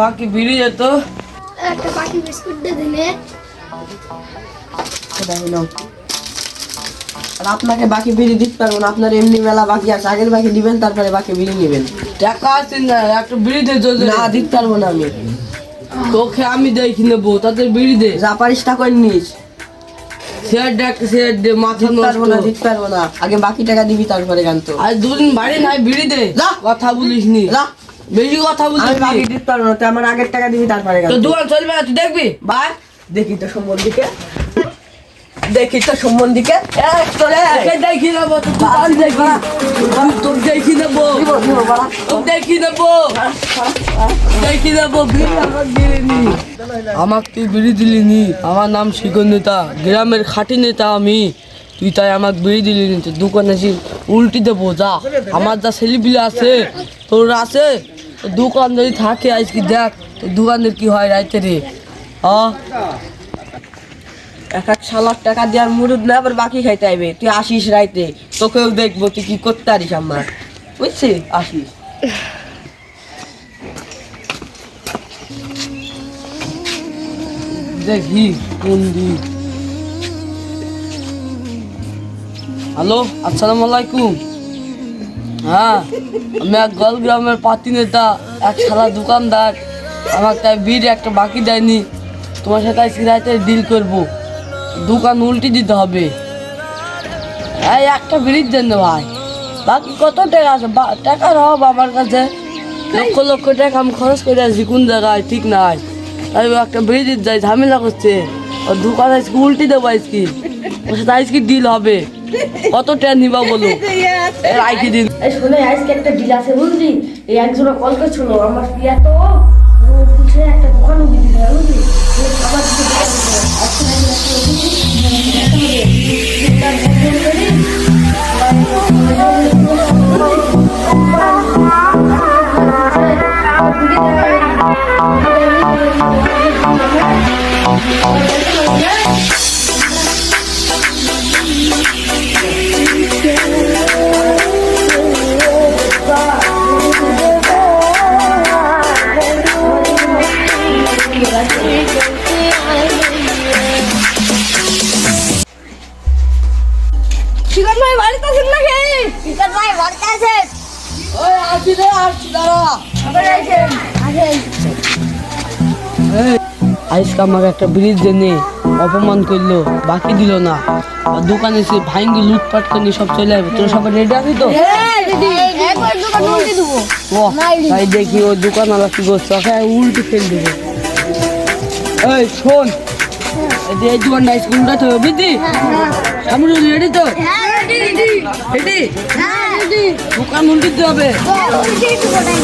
বাকি বিড়ি যেত একটা পাখি বিস্কুট দিয়ে দিলে আর আপনাকে বাকি বিড়ি দিতে পারব না আপনার এমনি মেলা বাকি আছে। আগের বাকি দিবেন তারপরে বাকি বিড়ি নেবেন। টাকা আছে না একটা বিড়ি দে না দিতে পারব না আমি। তোকে আমি দেখি নেব তাদের বিড়ি দে। যা পারিস টা করে নিস। শেয়ার দেখ শেয়ার দে মাথা দিতে পারব না দিতে পারব না। আগে বাকি টাকা দিবি তারপরে গান তো আর দুদিন বাড়ি নাই বিড়ি দে। যা। কথা বলিস নি যা, বেশি কথা আমি বাকি দিতে পারব না তুই আমার আগের টাকা দিবি তারপরে তো। দোকান চলবে না তুই দেখবি? বাই দেখি তো সম্বন্ধীকে। দেখি তো সম্বন্ধীকে। দেখি নেব তোর দেখি। তোর- তোর দেখি নেব। তোর দেখি নেব দেখি নেব আমার আমার তুই বিড়ি দিলি নি আমার নাম শিকন নেতা গ্রামের খাটি নেতা আমি। তুই তাই আমাকে বিড়ি দিলি নি দোকানে উল্টি দেবো যা। আমার যা ছেলেপিলে আছে তোর আছে? দোকান যদি থাকে আজকে দেখ দোকানের কি হয় রাইতে রে? এক এক সালার টাকা দেওয়ার মুরুদ না, আবার বাকি খাইতে আইবে। তুই আসিস রাইতে, তোকেও দেখব তুই কি করতে পারিস আমার। বুঝছিস? আসিস। দেখি কোন হ্যালো, আসসালামু আলাইকুম। হ্যাঁ আমি এক গল গ্রামের পাতি নেতা, এক সারা দোকানদার, আমাকে তাই বিল একটা বাকি দেয়নি। তোমার সাথে আজকে রাতে ডিল করব। দোকান উল্টে দিতে হবে। এই একটা বিড়ির জন্য ভাই। বাকি কত টাকা আছে? টাকার অভাব আমার কাছে। লক্ষ লক্ষ টাকা আমি খরচ করে আছি কোন জায়গায়, ঠিক নাই। তাই একটা ব্রিজের যাই ঝামেলা করছে। ও দোকান আজকে উল্টি দেবো আজকে। ওর সাথে আজকে ডিল হবে। কত টাকা নিবা বলো? রাখি দিন। এই শোনে, আজকে একটা ডিল আছে বুঝলি? এই একজনে কল করছিল, আমার প্রিয়া তো খাবার আসি আসছি আজকে আমাকে একটা ব্রিজ জেনে অপমান করল বাকি দিল না। আর দোকানে এসে ভাঙ্গি লুটপাট করে সব চলে যাবে তোর সবাই রেডি আছি তো? দোকান ও তাই দেখি ওই দোকানওয়ালা কি করছে। ওকে উল্টে ফেল দেবে। এই শোন। এই দোকানটা স্কুলটা তো বুঝলি? আমি রেডি তো? হ্যাঁ রেডি? হ্যাঁ। রেডি? দোকান উল্টে দিতে হবে। একটু বানাই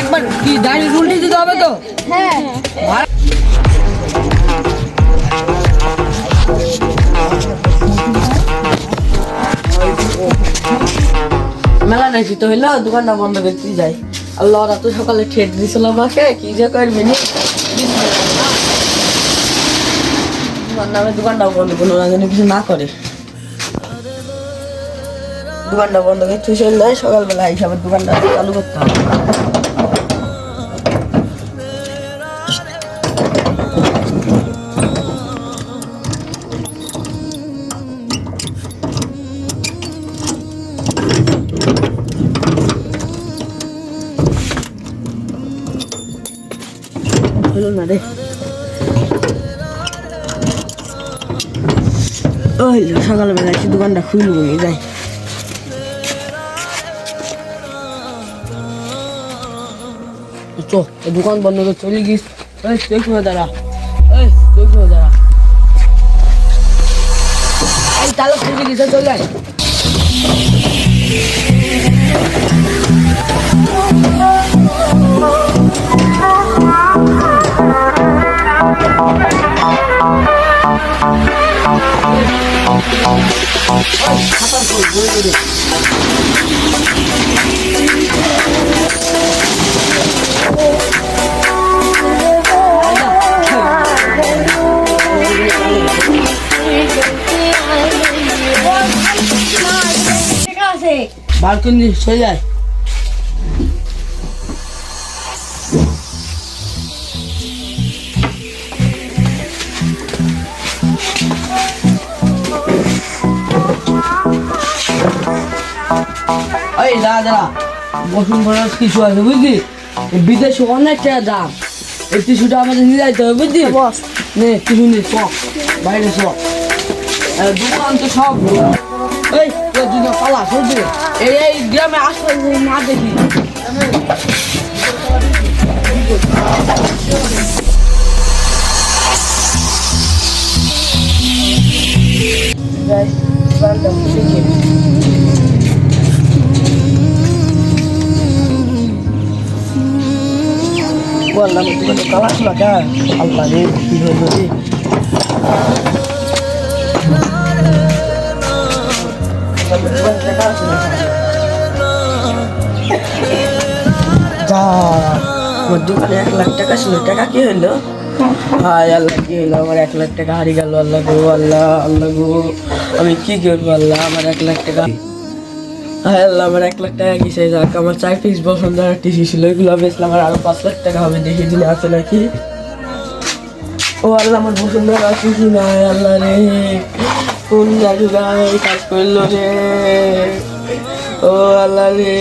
একবার কি উল্টে দিতে হবে তো? হ্যাঁ। মেলা নাকি তো হইল দোকানটা বন্ধ করতে যাই। আল্লাহ ওরা তো সকালে ঠেট দিছিল আমাকে কি যে তোমার নামে দোকানটাও বন্ধ করল না যেন কিছু না করে। দোকানটা বন্ধ করে চলে যায় সকালবেলা হিসাবে দোকানটা চালু করতে হবে। সকালবেলা দোকানটা খুলবো যাই। চ এই দোকান বন্ধ করে চলে গিস এই তুই কোথায় দাঁড়া এই তুই কোথায় দাঁড়া এই তাহলে খুঁজে গেছে চলে আয় ঠিক বালকনি চলে যায়। এই দাদা দাদা বসুন খরচ কিছু আছে বুঝলি? বিদেশে অনেক টাকা দাম। এই টিস্যুটা আমাদের নিয়ে যাইতে হবে বুঝলি? বস। নে টিস্যু নিয়ে চক বাইরে চক দোকান তো সব। এই দুটো পালা সরছে এই এই গ্রামে আসলে না দেখি। বললাম দোকানে কালা ছিল কা আল্লাহ রে, কি হইল রে? আমার দোকানে এক লাখ টাকা ছিল। টাকা কি হইল? হায় আল্লাহ, কি হইল? আমার এক লাখ টাকা হারিয়ে গেল। আল্লাহ গো, আল্লাহ আল্লাহ গো। আমি কি করব আল্লাহ? আমার এক লাখ টাকা হায় আল্লাহ, আমার এক লাখ টাকা কিসে? যাক, আমার চার পিস বসুন্ধরা টিসি ছিল। এগুলো বেচলাম আমার আরও পাঁচ লাখ টাকা হবে দেখে দিলে আছে নাকি? ও আল্লাহ, আমার বসুন্ধরা টিসি নাই, আল্লাহ রে। কোন জায়গায় কাজ করল রে? ও আল্লাহ রে।